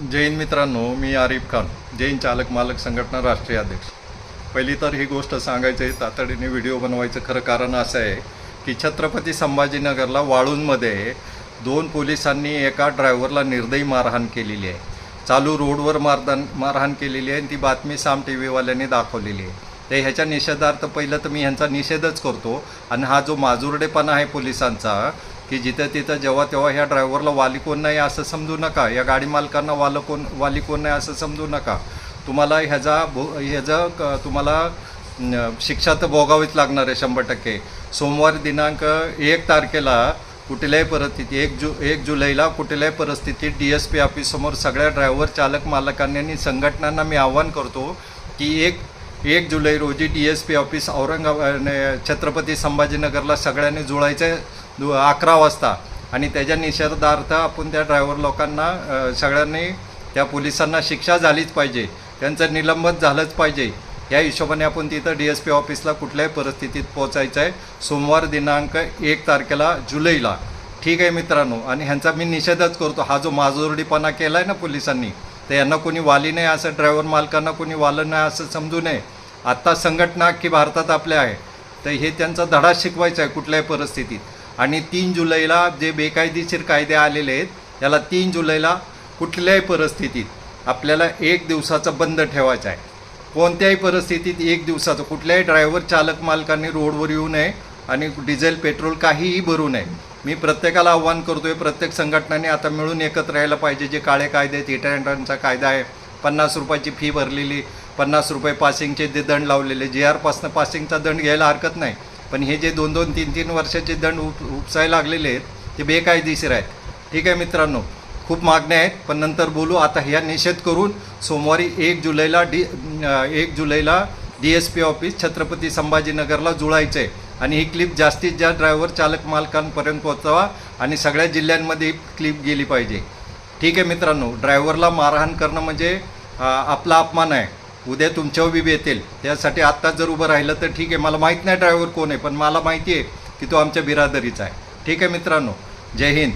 जैन मित्रांनो मी आरिफ खान जैन चालक मालक संघटना राष्ट्रीय अध्यक्ष. पहिली तर ही गोष्ट सांगायची आहे तातडीने व्हिडिओ बनवायचं खरं कारण असं आहे की छत्रपती संभाजीनगरला वाळूंमध्ये दोन पोलिसांनी एका ड्रायव्हरला निर्दयी मारहाण केलेली आहे. चालू रोडवर मारदान मारहाण केलेली आहे आणि ती बातमी साम टी व्हीवाल्यांनी दाखवलेली आहे. तर ह्याच्या निषेधार्थ पहिलं तर मी ह्यांचा निषेधच करतो आणि हा जो माजुरडेपणा आहे पोलिसांचा की जिथं तिथं जेव्हा तेव्हा ह्या ड्रायव्हरला वाली कोण नाही असं समजू नका. या गाडी मालकांना वाल कोण वाली कोण नाही असं समजू नका. तुम्हाला ह्याचा भो ह्याचं क तुम्हाला शिक्षा तर भोगावीच लागणार आहे शंभर टक्के. सोमवार दिनांक एक तारखेला कुठल्याही परिस्थिती एक जु एक जुलैला कुठल्याही परिस्थितीत डी एस पी ऑफिससमोर सगळ्या ड्रायव्हर चालक मालकांनी आणि संघटनांना मी आव्हान करतो की एक एक जुलै रोजी D S P office Aurangabad Chhatrapati संभाजीनगरला सगळ्यांनी जुळायचं दु अकरा वाजता. आणि त्याच्या निषेधार्थ आपण त्या ड्रायव्हर लोकांना सगळ्यांनी त्या पोलिसांना शिक्षा झालीच पाहिजे. त्यांचं निलंबन झालंच पाहिजे. या हिशोबाने आपण तिथं डी एस पी ऑफिसला कुठल्याही परिस्थितीत पोहोचायचं आहे. सोमवार दिनांक एक तारखेला जुलैला. ठीक आहे मित्रांनो आणि ह्यांचा मी निषेधच करतो. हा जो माजोरडीपणा केला आहे ना पोलिसांनी तर यांना कोणी वाली नाही असं ड्रायव्हर मालकांना कोणी वालं नाही असं समजू नये. आत्ता संघटना अख्खी भारतात आपल्या आहे. तर हे त्यांचा धडा शिकवायचा आहे कुठल्याही परिस्थितीत. आणि तीन जुलैला जे बेकायदेशीर कायदे आलेले आहेत याला तीन जुलैला कुठल्याही परिस्थितीत आपल्याला एक दिवसाचा बंद ठेवायचा आहे. कोणत्याही परिस्थितीत एक दिवसाचं कुठल्याही ड्रायव्हर चालक मालकांनी रोडवर येऊ नये आणि डिझेल पेट्रोल काहीही भरू नये. मी प्रत्येकाला आव्हान करतोय प्रत्येक संघटनाने आता मिळून एकत्र यायला पाहिजे. जे काळे कायदे आहेत इटायरांचा कायदा आहे. पन्नास रुपयाची फी भरलेली पन्नास रुपये पासिंगचे जे दंड लावलेले जे आरपासनं पासिंगचा दंड घ्यायला हरकत नाही. पण हे जे दोन दोन तीन तीन वर्षाचे दंड उप उपसायला लागलेले आहेत ते बेकायदेशीर आहेत. ठीक आहे मित्रांनो खूप मागण्या आहेत पण नंतर बोलू. आता ह्या निषेध करून सोमवारी एक जुलैला डी एक जुलैला D S P office Chhatrapati संभाजीनगरला जुळायचं आहे आणि ही क्लिप जास्तीत जास्त ड्रायव्हर चालक मालकांपर्यंत पोहोचवा आणि सगळ्या जिल्ह्यांमध्ये क्लिप गेली पाहिजे. ठीक आहे मित्रांनो ड्रायव्हरला मारहाण करणं म्हणजे आपला अपमान आहे. उद्या तुमच्यावर बी येतील. त्यासाठी आत्ताच जर उभं राहिलं तर ठीक आहे. मला माहीत नाही ड्रायव्हर कोण आहे पण मला माहिती आहे की तो आमच्या बिरादरीचा आहे. ठीक आहे मित्रांनो जय हिंद.